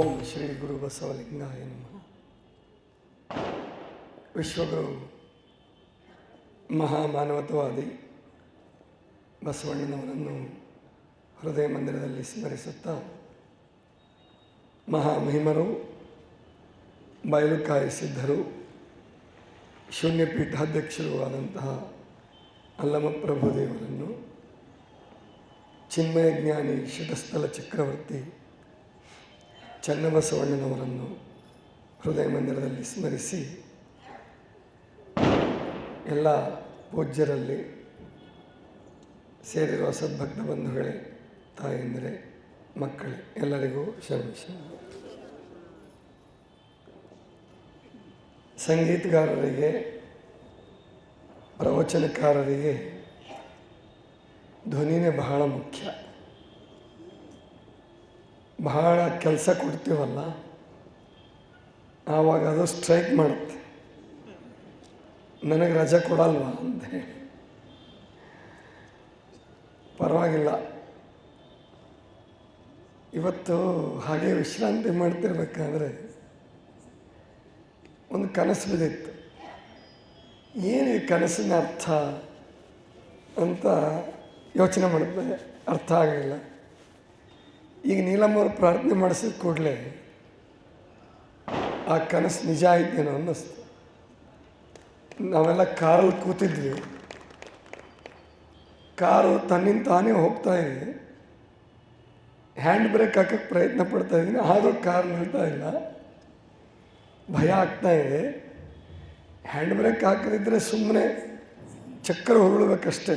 ಓಂ ಶ್ರೀ ಗುರು ಬಸವಲಿಂಗಾಯ ನಮಃ. ವಿಶ್ವಗುರು ಮಹಾಮಾನವತ್ವವಾದಿ ಬಸವಣ್ಣನವರನ್ನು ಹೃದಯ ಮಂದಿರದಲ್ಲಿ ಸ್ಮರಿಸುತ್ತಾ ಮಹಾಮಹಿಮರು ಬಯಲುಕಾಯಿ ಸಿದ್ಧರು ಶೂನ್ಯಪೀಠಾಧ್ಯಕ್ಷರು ಆದಂತಹ ಅಲ್ಲಮಪ್ರಭುದೇವರನ್ನು ಚಿನ್ಮಯ ಜ್ಞಾನಿ ಶತಸ್ಥಲ ಚಕ್ರವರ್ತಿ ಚನ್ನಬಸವಣ್ಣನವರನ್ನು ಹೃದಯ ಮಂದಿರದಲ್ಲಿ ಸ್ಮರಿಸಿ ಎಲ್ಲ ಪೂಜ್ಯರಲ್ಲಿ ಸೇರಿರುವ ಸದ್ಭಕ್ತ ಬಂಧುಗಳೇ ತಾಯಂದರೆ ಮಕ್ಕಳೇ, ಎಲ್ಲರಿಗೂ ಶರ್ಮಿಷ ಸಂಗೀತಗಾರರಿಗೆ, ಪ್ರವಚನಕಾರರಿಗೆ ಧ್ವನಿನೇ ಬಹಳ ಮುಖ್ಯ. ಬಹಳ ಕೆಲಸ ಕೊಡ್ತೀವಲ್ಲ, ಆವಾಗ ಅದು ಸ್ಟ್ರೈಕ್ ಮಾಡುತ್ತೆ. ನನಗೆ ರಜೆ ಕೊಡಲ್ವ ಅಂತ ಪರವಾಗಿಲ್ಲ. ಇವತ್ತು ಹಾಗೆ ವಿಶ್ರಾಂತಿ ಮಾಡ್ತಿರ್ಬೇಕಾದ್ರೆ ಒಂದು ಕನಸು ಬಿದ್ದಿತ್ತು. ಏನು ಈ ಕನಸಿನ ಅರ್ಥ ಅಂತ ಯೋಚನೆ ಮಾಡಿದ್ರೆ ಅರ್ಥ ಆಗಲಿಲ್ಲ. ಈಗ ನೀಲಮ್ಮವ್ರು ಪ್ರಾರ್ಥನೆ ಮಾಡಿಸಿದ ಕೂಡಲೇ ಆ ಕನಸು ನಿಜ ಆಯ್ತೇನೋ ಅನ್ನಿಸ್ತು. ನಾವೆಲ್ಲ ಕಾರಲ್ಲಿ ಕೂತಿದ್ವಿ. ಕಾರು ತನ್ನಿಂದ ತಾನೇ ಹೋಗ್ತಾ ಇದೆ. ಹ್ಯಾಂಡ್ ಬ್ರೇಕ್ ಹಾಕೋಕ್ಕೆ ಪ್ರಯತ್ನ ಪಡ್ತಾ ಇದ್ದೀನಿ, ಆದರೂ ಕಾರ್ ನಿಲ್ತಾ ಇಲ್ಲ. ಭಯ ಆಗ್ತಾ ಇದೆ. ಹ್ಯಾಂಡ್ ಬ್ರೇಕ್ ಹಾಕದಿದ್ದರೆ ಸುಮ್ಮನೆ ಚಕ್ರ ಹೊರಳಬೇಕಷ್ಟೇ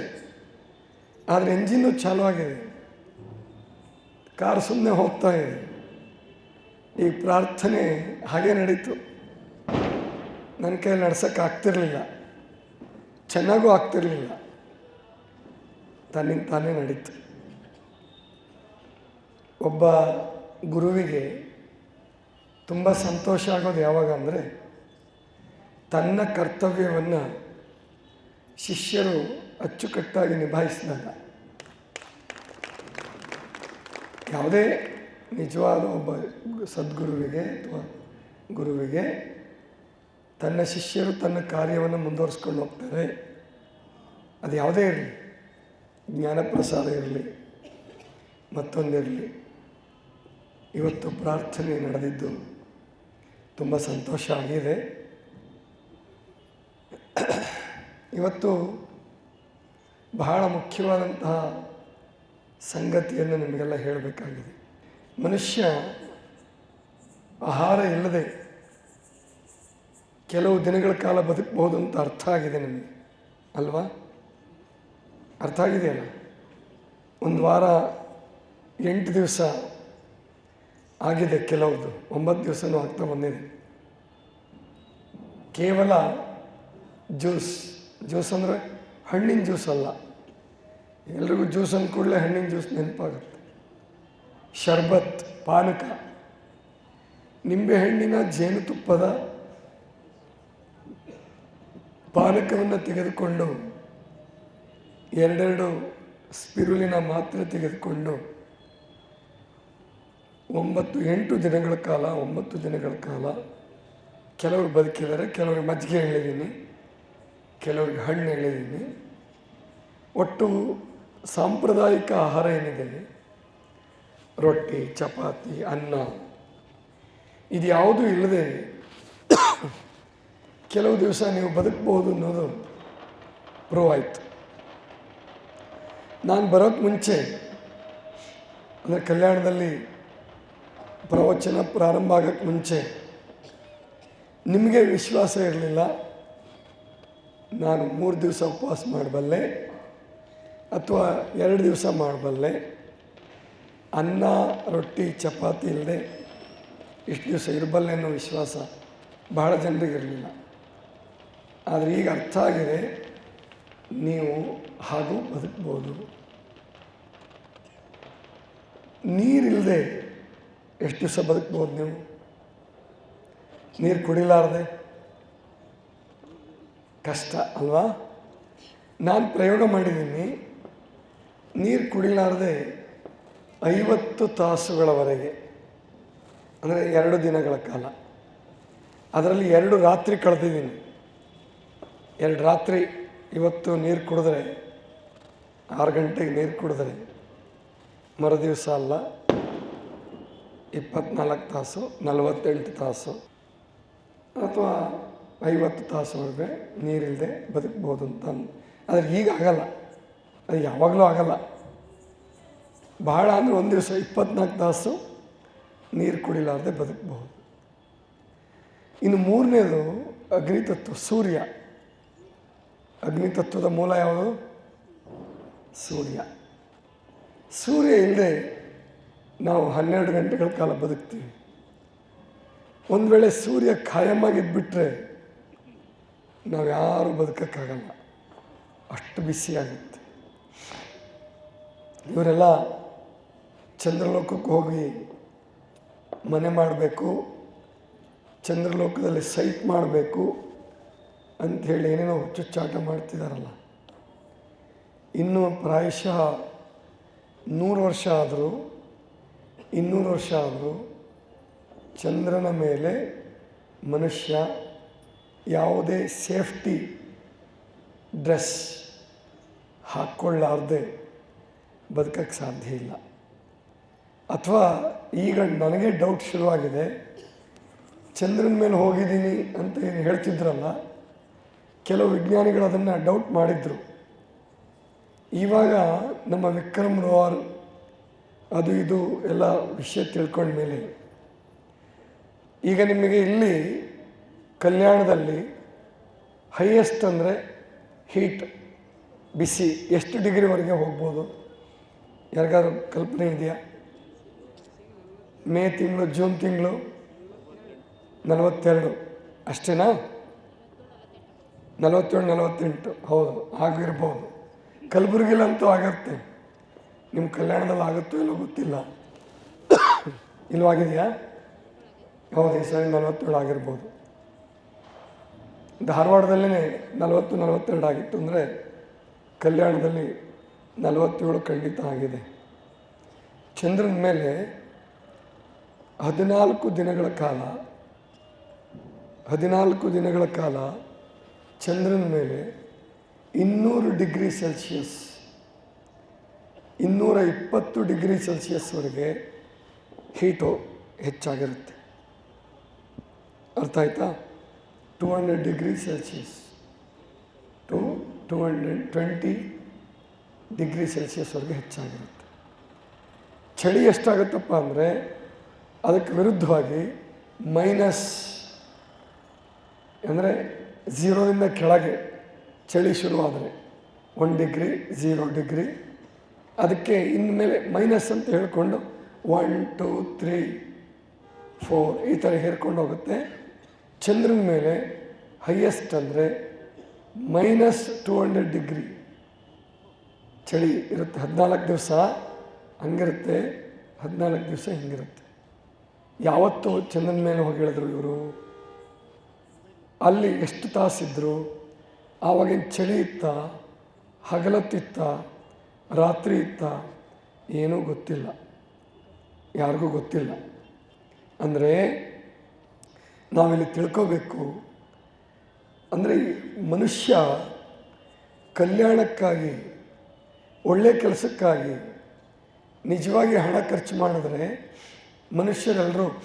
ಆದರೆ ಎಂಜಿನ್ನು ಚಾಲು ಆಗಿದೆ. ಕಾರ್ ಸುಮ್ಮನೆ ಹೋಗ್ತಾ ಇದೆ ಈ ಪ್ರಾರ್ಥನೆ ಹಾಗೆ ನಡೀತು ನನ್ನ ಕೈಯಲ್ಲಿ ನಡ್ಸೋಕ್ಕೆ ಆಗ್ತಿರಲಿಲ್ಲ ಚೆನ್ನಾಗೂ ಆಗ್ತಿರಲಿಲ್ಲ ತನ್ನಿಂದ ತಾನೇ ನಡೀತು ಒಬ್ಬ ಗುರುವಿಗೆ ತುಂಬ ಸಂತೋಷ ಆಗೋದು ಯಾವಾಗ ಅಂದರೆ ತನ್ನ ಕರ್ತವ್ಯವನ್ನು ಶಿಷ್ಯರು ಅಚ್ಚುಕಟ್ಟಾಗಿ ನಿಭಾಯಿಸಿದಾಗ ಯಾವುದೇ ನಿಜವಾದ ಒಬ್ಬ ಸದ್ಗುರುವಿಗೆ ಅಥವಾ ಗುರುವಿಗೆ ತನ್ನ ಶಿಷ್ಯರು ತನ್ನ ಕಾರ್ಯವನ್ನು ಮುಂದುವರಿಸ್ಕೊಂಡು ಹೋಗ್ತಾರೆ. ಅದು ಯಾವುದೇ ಇರಲಿ, ಜ್ಞಾನಪ್ರಸಾದ ಇರಲಿ ಮತ್ತೊಂದಿರಲಿ ಇವತ್ತು ಪ್ರಾರ್ಥನೆ ನಡೆದಿದ್ದು ತುಂಬ ಸಂತೋಷ ಆಗಿದೆ. ಇವತ್ತು ಬಹಳ ಮುಖ್ಯವಾದಂತಹ ಸಂಗತಿಯನ್ನು ನಿಮಗೆಲ್ಲ ಹೇಳಬೇಕಾಗಿದೆ. ಮನುಷ್ಯ ಆಹಾರ ಇಲ್ಲದೆ ಕೆಲವು ದಿನಗಳ ಕಾಲ ಬದುಕಬಹುದು ಅಂತ ಅರ್ಥ ಆಗಿದೆ ನಿಮಗೆ, ಅಲ್ವಾ? ಅರ್ಥ ಆಗಿದೆಯಲ್ಲ? ಒಂದು ವಾರ ಎಂಟು ದಿವಸ ಆಗಿದೆ ಕೆಲವ್ದು, ಒಂಬತ್ತು ದಿವಸನೂ ಆಗ್ತಾ ಬಂದಿದೆ. ಕೇವಲ ಜ್ಯೂಸ್ ಜ್ಯೂಸ್ ಅಂದರೆ ಹಣ್ಣಿನ ಜ್ಯೂಸ್ ಅಲ್ಲ ಎಲ್ರಿಗೂ ಜ್ಯೂಸ್ ಅಂದ ಕೂಡಲೇ ಹಣ್ಣಿನ ಜ್ಯೂಸ್ ನೆನಪಾಗುತ್ತೆ. ಶರ್ಬತ್, ಪಾನಕ. ನಿಂಬೆಹಣ್ಣಿನ ಜೇನುತುಪ್ಪದ ಪಾನಕವನ್ನು ತೆಗೆದುಕೊಂಡು, ಎರಡೆರಡು ಸ್ಪಿರುಲಿನ ಮಾತ್ರೆ ತೆಗೆದುಕೊಂಡು, ಒಂಬತ್ತು, ಎಂಟು ದಿನಗಳ ಕಾಲ, ಒಂಬತ್ತು ದಿನಗಳ ಕಾಲ ಕೆಲವರು ಬದುಕಿದ್ದಾರೆ, ಕೆಲವ್ರಿಗೆ ಮಜ್ಜಿಗೆ ಹೇಳಿದ್ದೀನಿ, ಕೆಲವ್ರಿಗೆ ಹಣ್ಣು ಹೇಳಿದ್ದೀನಿ. ಒಟ್ಟು ಸಾಂಪ್ರದಾಯಿಕ ಆಹಾರ ಏನಿದೆ? ರೊಟ್ಟಿ, ಚಪಾತಿ, ಅನ್ನ. ಇದು ಯಾವುದೂ ಇಲ್ಲದೆ ಕೆಲವು ದಿವಸ ನೀವು ಬದುಕಬಹುದು ಅನ್ನೋದು ಪ್ರೂವ್ ಆಯಿತು. ನಾನು ಬರೋಕ್ಕೆ ಮುಂಚೆ, ಅಂದರೆ ಕಲ್ಯಾಣದಲ್ಲಿ ಪ್ರವಚನ ಪ್ರಾರಂಭ ಆಗೋಕ್ಕೆ ಮುಂಚೆ, ನಿಮಗೆ ವಿಶ್ವಾಸ ಇರಲಿಲ್ಲ. ನಾನು ಮೂರು ದಿವಸ ಉಪವಾಸ ಮಾಡಬಲ್ಲೆ. ಅಥವಾ ಎರಡು ದಿವಸ ಮಾಡಬಲ್ಲೆ, ಅನ್ನ, ರೊಟ್ಟಿ, ಚಪಾತಿ ಇಲ್ಲದೆ ಇಷ್ಟು ದಿವಸ ಇರಬಲ್ಲೆ ಅನ್ನೋ ವಿಶ್ವಾಸ ಬಹಳ ಜನರಿಗೆ ಇರಲಿಲ್ಲ. ಆದರೆ ಈಗ ಅರ್ಥ ಆಗಿದೆ, ನೀವು ಹಾಗೂ ಬದುಕ್ಬೋದು. ನೀರಿಲ್ಲದೆ ಎಷ್ಟು ದಿವಸ ಬದುಕ್ಬೋದು ನೀವು? ನೀರು ಕುಡಿಲಾರದೆ? ಕಷ್ಟ, ಅಲ್ವಾ? ನಾನು ಪ್ರಯೋಗ ಮಾಡಿದ್ದೀನಿ. ನೀರು ಕುಡಿಲಾರದೆ ಐವತ್ತು ತಾಸುಗಳವರೆಗೆ, ಅಂದರೆ ಎರಡು ದಿನಗಳ ಕಾಲ. ಅದರಲ್ಲಿ ಎರಡು ರಾತ್ರಿ ಕಳೆದಿದ್ದೀನಿ. ಎರಡು ರಾತ್ರಿ ಇವತ್ತು ನೀರು ಕುಡಿದ್ರೆ, ಆರು ಗಂಟೆಗೆ ನೀರು ಕುಡಿದ್ರೆ ಮರುದಿವಸ ಅಲ್ಲ, ಇಪ್ಪತ್ನಾಲ್ಕು ತಾಸು, ನಲವತ್ತೆಂಟು ತಾಸು ಅಥವಾ ಐವತ್ತು ತಾಸುವರೆಗೆ ನೀರಿಲ್ಲದೆ ಬದುಕ್ಬೋದು ಅಂತ ಆದರೆ ಈಗ ಅದು ಯಾವಾಗಲೂ ಆಗಲ್ಲ. ಭಾಳ ಅಂದರೆ ಒಂದು ದಿವಸ ಇಪ್ಪತ್ನಾಲ್ಕು ತಾಸು ನೀರು ಕುಡಿಲಾರದೆ ಬದುಕಬಹುದು. ಇನ್ನು ಮೂರನೇದು ಅಗ್ನಿತತ್ವ, ಸೂರ್ಯ. ಅಗ್ನಿತತ್ವದ ಮೂಲ ಯಾವುದು? ಸೂರ್ಯ. ಸೂರ್ಯ ಇಲ್ಲದೆ ನಾವು ಹನ್ನೆರಡು ಗಂಟೆಗಳ ಕಾಲ ಬದುಕ್ತೀವಿ. ಒಂದು ವೇಳೆ ಸೂರ್ಯ ಖಾಯಮಾಗಿದ್ದುಬಿಟ್ರೆ ನಾವು ಯಾರೂ ಬದುಕೋಕ್ಕಾಗಲ್ಲ. ಅಷ್ಟು ಬಿಸಿಯಾಗುತ್ತೆ ಇವರೆಲ್ಲ ಚಂದ್ರಲೋಕಕ್ಕೆ ಹೋಗಿ ಮನೆ ಮಾಡಬೇಕು, ಚಂದ್ರಲೋಕದಲ್ಲಿ ಸೈಟ್ ಮಾಡಬೇಕು ಅಂಥೇಳಿ ಏನೇನೋ ಹುಚ್ಚುಚ್ಚಾಟ ಮಾಡ್ತಿದ್ದಾರಲ್ಲ ಇನ್ನು ಪ್ರಾಯಶಃ ನೂರು ವರ್ಷ ಆದರೂ, ಇನ್ನೂರು ವರ್ಷ ಆದರೂ ಚಂದ್ರನ ಮೇಲೆ ಮನುಷ್ಯ ಯಾವುದೇ ಸೇಫ್ಟಿ ಡ್ರೆಸ್ ಹಾಕ್ಕೊಳ್ಳಾರ್ದೆ ಬದುಕಕ್ಕೆ ಸಾಧ್ಯ ಇಲ್ಲ. ಅಥವಾ ಈಗ ನನಗೆ ಡೌಟ್ ಶುರುವಾಗಿದೆ. ಚಂದ್ರನ ಮೇಲೆ ಹೋಗಿದ್ದೀನಿ ಅಂತ ಏನು ಹೇಳ್ತಿದ್ರಲ್ಲ, ಕೆಲವು ವಿಜ್ಞಾನಿಗಳು ಅದನ್ನು ಡೌಟ್ ಮಾಡಿದರು. ಇವಾಗ ನಮ್ಮ ವಿಕ್ರಮ್ ರೋವರ್ ಅದು ಇದು ಎಲ್ಲ ವಿಷಯ ತಿಳ್ಕೊಂಡ ಮೇಲೆ, ಈಗ ನಿಮಗೆ ಇಲ್ಲಿ ಕಲ್ಯಾಣದಲ್ಲಿ ಹೈಯೆಸ್ಟ್ ಅಂದರೆ ಹೀಟ್ ಬಿಸಿ, ಎಷ್ಟು ಡಿಗ್ರಿವರೆಗೆ ಹೋಗ್ಬೋದು? ಯಾರಿಗಾದ್ರು ಕಲ್ಪನೆ ಇದೆಯಾ? ಮೇ ತಿಂಗಳು, ಜೂನ್ ತಿಂಗಳು, ನಲವತ್ತೆರಡು. ಅಷ್ಟೇನಾ? ನಲವತ್ತೇಳು, ನಲವತ್ತೆಂಟು. ಹೌದು, ಆಗಿರ್ಬೋದು. ಕಲಬುರಗಿಲಂತೂ ಆಗತ್ತೆ. ನಿಮ್ಮ ಕಲ್ಯಾಣದಲ್ಲಿ ಆಗುತ್ತೋ ಇಲ್ಲೋ ಗೊತ್ತಿಲ್ಲ. ಇಲ್ಲವಾಗಿದೆಯಾ ಹೌದು, ಈ ಸರಿ ನಲವತ್ತೇಳು ಆಗಿರ್ಬೋದು. ಧಾರವಾಡದಲ್ಲೇ ನಲವತ್ತು, ನಲವತ್ತೆರಡು ಆಗಿತ್ತು ಅಂದರೆ ಕಲ್ಯಾಣದಲ್ಲಿ ನಲವತ್ತೇಳು ಖಂಡಿತ ಆಗಿದೆ. ಚಂದ್ರನ ಮೇಲೆ ಹದಿನಾಲ್ಕು ದಿನಗಳ ಕಾಲ, ಹದಿನಾಲ್ಕು ದಿನಗಳ ಕಾಲ ಚಂದ್ರನ ಮೇಲೆ ಇನ್ನೂರು ಡಿಗ್ರಿ ಸೆಲ್ಸಿಯಸ್, ಇನ್ನೂರ ಇಪ್ಪತ್ತು ಡಿಗ್ರಿ ಸೆಲ್ಸಿಯಸ್ವರೆಗೆ ಹೀಟು ಹೆಚ್ಚಾಗಿರುತ್ತೆ. ಅರ್ಥ ಆಯ್ತಾ? Two hundred degree Celsius to two hundred twenty degree ಸೆಲ್ಸಿಯಸ್ವರೆಗೆ ಹೆಚ್ಚಾಗಿರುತ್ತೆ. ಚಳಿ ಎಷ್ಟಾಗುತ್ತಪ್ಪ ಅಂದರೆ ಅದಕ್ಕೆ ವಿರುದ್ಧವಾಗಿ ಮೈನಸ್ ಅಂದರೆ ಝೀರೋದಿಂದ ಕೆಳಗೆ ಚಳಿ ಶುರುವಾದರೆ ಒನ್ ಡಿಗ್ರಿ ಝೀರೋ ಡಿಗ್ರಿ ಅದಕ್ಕೆ ಇನ್ಮೇಲೆ ಮೈನಸ್ ಅಂತ ಹೇಳಿಕೊಂಡು ಒನ್ ಟೂ ತ್ರೀ ಫೋರ್ ಈ ಥರ ಹೇರ್ಕೊಂಡು ಹೋಗುತ್ತೆ. ಚಂದ್ರನ ಮೇಲೆ ಹೈಯೆಸ್ಟ್ ಅಂದರೆ ಮೈನಸ್ ಟೂ ಹಂಡ್ರೆಡ್ ಡಿಗ್ರಿ ಚಳಿ ಇರುತ್ತೆ. ಹದಿನಾಲ್ಕು ದಿವಸ ಹಂಗಿರುತ್ತೆ. ಹದಿನಾಲ್ಕು ದಿವಸ ಹಿಂಗಿರುತ್ತೆ. ಯಾವತ್ತು ಚಂದನ ಮೇಲೆ ಹೋಗಿ ಹೇಳಿದ್ರು ಇವರು. ಅಲ್ಲಿ ಎಷ್ಟು ತಾಸಿದ್ರು ಆವಾಗಿನ ಚಳಿ ಇತ್ತ? ಹಗಲತ್ತಿತ್ತ ರಾತ್ರಿ ಇತ್ತ? ಏನೂ ಗೊತ್ತಿಲ್ಲ. ಯಾರಿಗೂ ಗೊತ್ತಿಲ್ಲ. ಅಂದರೆ ನಾವಿಲ್ಲಿ ತಿಳ್ಕೋಬೇಕು. ಅಂದರೆ ಮನುಷ್ಯ ಕಲ್ಯಾಣಕ್ಕಾಗಿ ಒಳ್ಳೆಯ ಕೆಲಸಕ್ಕಾಗಿ ನಿಜವಾಗಿ ಹಣ ಖರ್ಚು ಮಾಡಿದ್ರೆ ಮನುಷ್ಯರೆಲ್ಲರೂ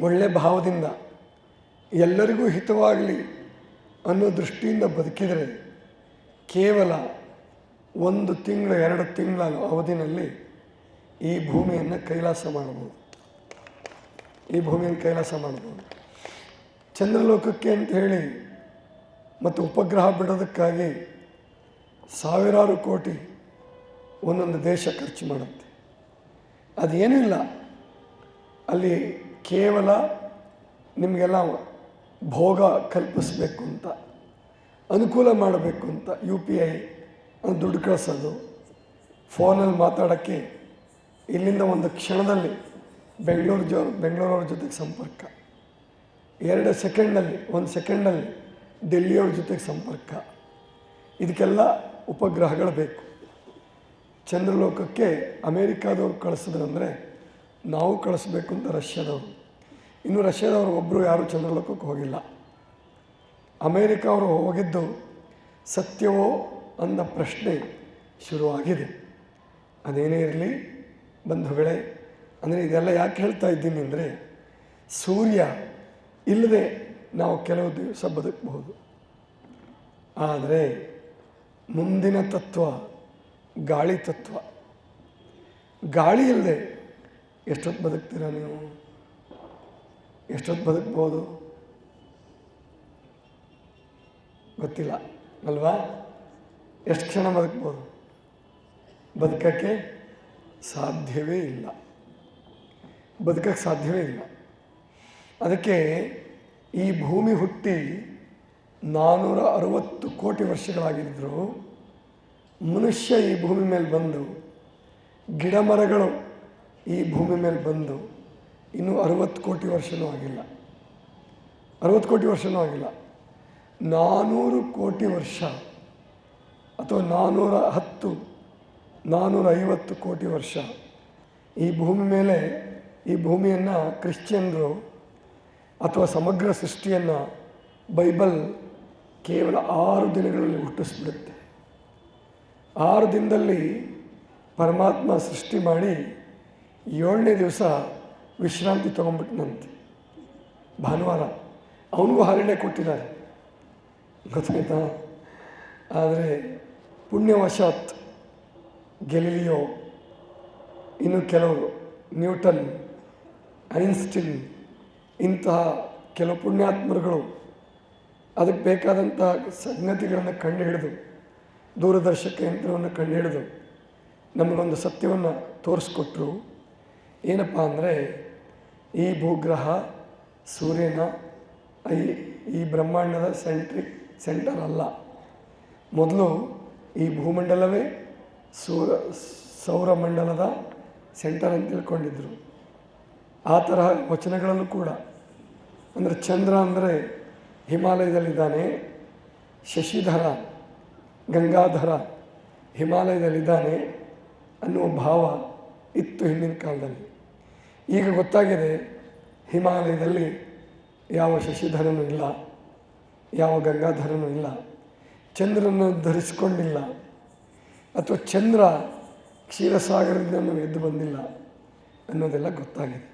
ಒಳ್ಳೆ ಭಾವದಿಂದ ಎಲ್ಲರಿಗೂ ಹಿತವಾಗಲಿ ಅನ್ನೋ ದೃಷ್ಟಿಯಿಂದ ಬದುಕಿದರೆ ಕೇವಲ ಒಂದು ತಿಂಗಳು, ಎರಡು ತಿಂಗಳ ಅವಧಿನಲ್ಲಿ ಈ ಭೂಮಿಯನ್ನು ಕೈಲಾಸ ಮಾಡ್ಬೋದು. ಈ ಭೂಮಿಯನ್ನು ಕೈಲಾಸ ಮಾಡ್ಬೋದು. ಚಂದ್ರಲೋಕಕ್ಕೆ ಅಂತ ಹೇಳಿ ಮತ್ತು ಉಪಗ್ರಹ ಬಿಡೋದಕ್ಕಾಗಿ ಸಾವಿರಾರು ಕೋಟಿ ಒಂದೊಂದು ದೇಶ ಖರ್ಚು ಮಾಡುತ್ತೆ. ಅದೇನೂ ಇಲ್ಲ ಅಲ್ಲಿ ಕೇವಲ ನಿಮಗೆಲ್ಲ ಭೋಗ ಕಲ್ಪಿಸಬೇಕು ಅಂತ, ಅನುಕೂಲ ಮಾಡಬೇಕು ಅಂತ ಯು ಪಿ ಐ ದುಡ್ಡು ಕಳಿಸೋದು, ಫೋನಲ್ಲಿ ಮಾತಾಡೋಕ್ಕೆ ಇಲ್ಲಿಂದ ಒಂದು ಕ್ಷಣದಲ್ಲಿ ಬೆಂಗಳೂರು ಜೊ, ಬೆಂಗಳೂರವ್ರ ಜೊತೆಗೆ ಸಂಪರ್ಕ, ಎರಡು ಸೆಕೆಂಡಲ್ಲಿ ಒಂದು ಸೆಕೆಂಡಲ್ಲಿ ಡೆಲ್ಲಿಯವ್ರ ಜೊತೆಗೆ ಸಂಪರ್ಕ. ಇದಕ್ಕೆಲ್ಲ ಉಪಗ್ರಹಗಳು ಬೇಕು. ಚಂದ್ರಲೋಕಕ್ಕೆ ಅಮೇರಿಕಾದವ್ರು ಕಳಿಸಿದ್ರಂದರೆ ನಾವು ಕಳಿಸ್ಬೇಕು ಅಂತ ರಷ್ಯಾದವರು. ಇನ್ನು ರಷ್ಯಾದವರು ಒಬ್ಬರು ಯಾರೂ ಚಂದ್ರಲೋಕಕ್ಕೆ ಹೋಗಿಲ್ಲ. ಅಮೇರಿಕ ಅವರು ಹೋಗಿದ್ದು ಸತ್ಯವೋ ಅನ್ನೋ ಪ್ರಶ್ನೆ ಶುರುವಾಗಿದೆ. ಅದೇನೇ ಇರಲಿ ಬಂಧುಗಳೇ, ಅಂದರೆ ಇದೆಲ್ಲ ಯಾಕೆ ಹೇಳ್ತಾ ಇದ್ದೀನಿ ಅಂದರೆ ಸೂರ್ಯ ಇಲ್ಲದೆ ನಾವು ಕೆಲವು ದಿವಸ ಬದುಕಬಹುದು. ಆದರೆ ಮುಂದಿನ ತತ್ವ, ಗಾಳಿ ತತ್ವ. ಗಾಳಿ ಇಲ್ಲದೆ ಎಷ್ಟೊತ್ತು ಬದುಕ್ತೀರ ನೀವು? ಎಷ್ಟೊತ್ತು ಬದುಕ್ಬೋದು? ಗೊತ್ತಿಲ್ಲ, ಅಲ್ವಾ? ಎಷ್ಟು ಕ್ಷಣ ಬದುಕ್ಬೋದು? ಬದುಕೋಕ್ಕೆ ಸಾಧ್ಯವೇ ಇಲ್ಲ. ಬದುಕಕ್ಕೆ ಸಾಧ್ಯವೇ ಇಲ್ಲ. ಅದಕ್ಕೆ ಈ ಭೂಮಿ ಹುಟ್ಟಿ ನಾನ್ನೂರ ಅರವತ್ತು ಕೋಟಿ ವರ್ಷಗಳಾಗಿದ್ದರು ಮನುಷ್ಯ ಈ ಭೂಮಿ ಮೇಲೆ ಬಂದು ಗಿಡ ಮರಗಳು ಈ ಭೂಮಿ ಮೇಲೆ ಬಂದು ಇನ್ನೂ ಅರವತ್ತು ಕೋಟಿ ವರ್ಷವೂ ಆಗಿಲ್ಲ. ಅರವತ್ತು ಕೋಟಿ ವರ್ಷವೂ ಆಗಿಲ್ಲ. ನಾನ್ನೂರು ಕೋಟಿ ವರ್ಷ ಅಥವಾ ನಾನ್ನೂರ ಹತ್ತು ನಾನ್ನೂರ ಐವತ್ತು ಕೋಟಿ ವರ್ಷ ಈ ಭೂಮಿ ಮೇಲೆ ಈ ಭೂಮಿಯನ್ನು ಕ್ರಿಶ್ಚಿಯನ್ರು ಅಥವಾ ಸಮಗ್ರ ಸೃಷ್ಟಿಯನ್ನು ಬೈಬಲ್ ಕೇವಲ ಆರು ದಿನಗಳಲ್ಲಿ ಹುಟ್ಟಿಸ್ಬಿಡುತ್ತೆ. ಆರು ದಿನದಲ್ಲಿ ಪರಮಾತ್ಮ ಸೃಷ್ಟಿ ಮಾಡಿ ಏಳನೇ ದಿವಸ ವಿಶ್ರಾಂತಿ ತೊಗೊಂಡ್ಬಿಟ್ನಂತೆ. ಭಾನುವಾರ. ಅವನಿಗೂ ಹಾಲಿಡೇ ಕೊಟ್ಟಿದ್ದಾರೆ. ಗೊತ್ತಾಯ್ತಾ? ಆದರೆ ಪುಣ್ಯವಶಾತ್ ಗೆಲಿಲಿಯೋ, ಇನ್ನು ಕೆಲವರು ನ್ಯೂಟನ್, ಐನ್ಸ್ಟಿನ್ ಇಂತಹ ಕೆಲವು ಪುಣ್ಯಾತ್ಮರುಗಳು ಅದಕ್ಕೆ ಬೇಕಾದಂಥ ಸಂಗತಿಗಳನ್ನು ಕಂಡುಹಿಡಿದು, ದೂರದರ್ಶಕ ಯಂತ್ರವನ್ನು ಕಂಡುಹಿಡಿದು ನಮಗೊಂದು ಸತ್ಯವನ್ನು ತೋರಿಸ್ಕೊಟ್ರು. ಏನಪ್ಪ ಅಂದರೆ, ಈ ಭೂಗ್ರಹ ಸೂರ್ಯನ, ಈ ಈ ಬ್ರಹ್ಮಾಂಡದ ಸೆಂಟ್ರಿಕ್ ಸೆಂಟರ್ ಅಲ್ಲ. ಮೊದಲು ಈ ಭೂಮಂಡಲವೇ ಸೂರ ಸೌರಮಂಡಲದ ಸೆಂಟರ್ ಅಂತ ತಿಳ್ಕೊಂಡಿದ್ರು. ಆ ತರಹ ವಚನಗಳಲ್ಲೂ ಕೂಡ. ಅಂದರೆ ಚಂದ್ರ ಅಂದರೆ ಹಿಮಾಲಯದಲ್ಲಿದ್ದಾನೆ ಶಶಿಧರ, ಗಂಗಾಧರ ಹಿಮಾಲಯದಲ್ಲಿದ್ದಾನೆ ಅನ್ನುವ ಭಾವ ಇತ್ತು ಹಿಂದಿನ ಕಾಲದಲ್ಲಿ. ಈಗ ಗೊತ್ತಾಗಿದೆ ಹಿಮಾಲಯದಲ್ಲಿ ಯಾವ ಶಶಿಧರನೂ ಇಲ್ಲ, ಯಾವ ಗಂಗಾಧರನೂ ಇಲ್ಲ ಚಂದ್ರನ ಧರಿಸಿಕೊಂಡಿಲ್ಲ, ಅಥವಾ ಚಂದ್ರ ಕ್ಷೀರಸಾಗರದಿಂದ ಎದ್ದು ಬಂದಿಲ್ಲ ಅನ್ನೋದೆಲ್ಲ ಗೊತ್ತಾಗಿದೆ.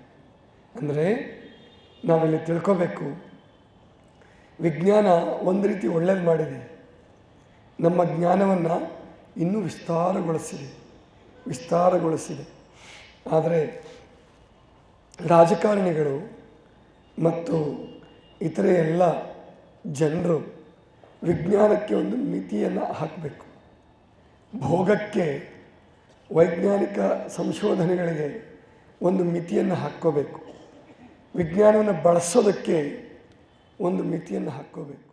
ಅಂದರೆ ನಾವಿಲ್ಲಿ ತಿಳ್ಕೋಬೇಕು ವಿಜ್ಞಾನ ಒಂದು ರೀತಿ ಒಳ್ಳೇದು ಮಾಡಿದೆ. ನಮ್ಮ ಜ್ಞಾನವನ್ನು ಇನ್ನೂ ವಿಸ್ತಾರಗೊಳಿಸಿದೆ. ವಿಸ್ತಾರಗೊಳಿಸಿದೆ. ಆದರೆ ರಾಜಕಾರಣಿಗಳು ಮತ್ತು ಇತರೆ ಎಲ್ಲ ಜನರು ವಿಜ್ಞಾನಕ್ಕೆ ಒಂದು ಮಿತಿಯನ್ನು ಹಾಕಬೇಕು. ಭೋಗಕ್ಕೆ ವೈಜ್ಞಾನಿಕ ಸಂಶೋಧನೆಗಳಿಗೆ ಒಂದು ಮಿತಿಯನ್ನು ಹಾಕ್ಕೋಬೇಕು. ವಿಜ್ಞಾನವನ್ನು ಬಳಸೋದಕ್ಕೆ ಒಂದು ಮಿತಿಯನ್ನು ಹಾಕ್ಕೋಬೇಕು.